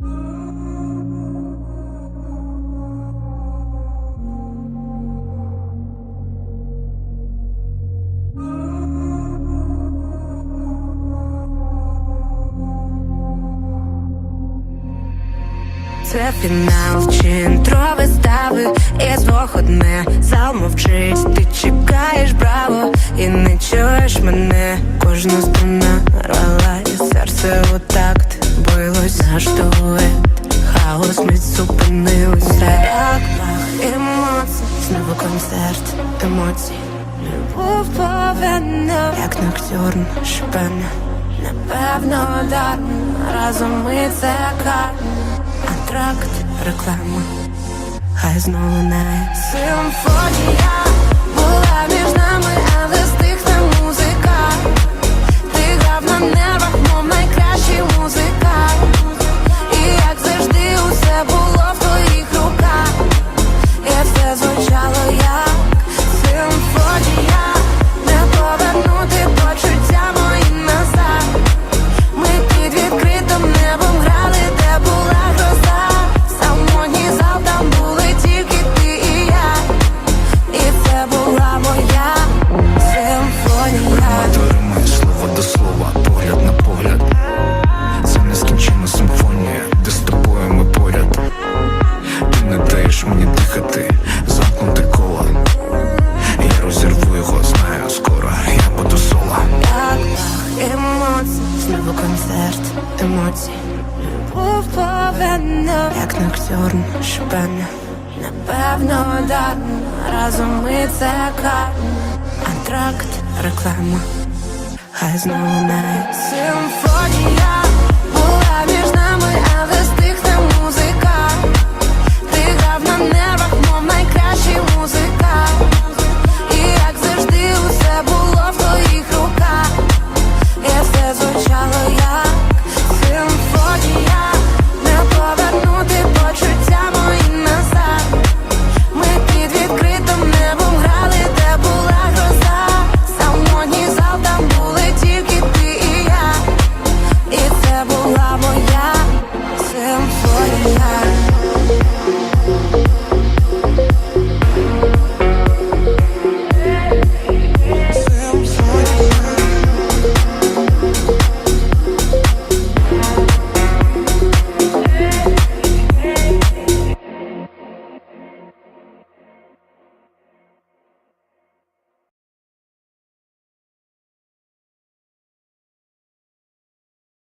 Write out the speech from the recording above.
Це фінал чи інтро вистави Із двох одне. Зал мовчить. Ти чекаєш браво і не чуєш мене. Кожна струна рвала і серце у такт Билось наш Хаос мить зупинився Як емоцій Знову концерт емоцій Любов повинна. Як ноктюрн шпена Напевно дармо Разом ми це кармо Антракт, реклама. Хай знову не Симфонія. Була між нами, емоцій Любов повинна, як ноктюрн шпена Напевно дарно разом ми це кармо Антракт, реклама. Хай знову симфонія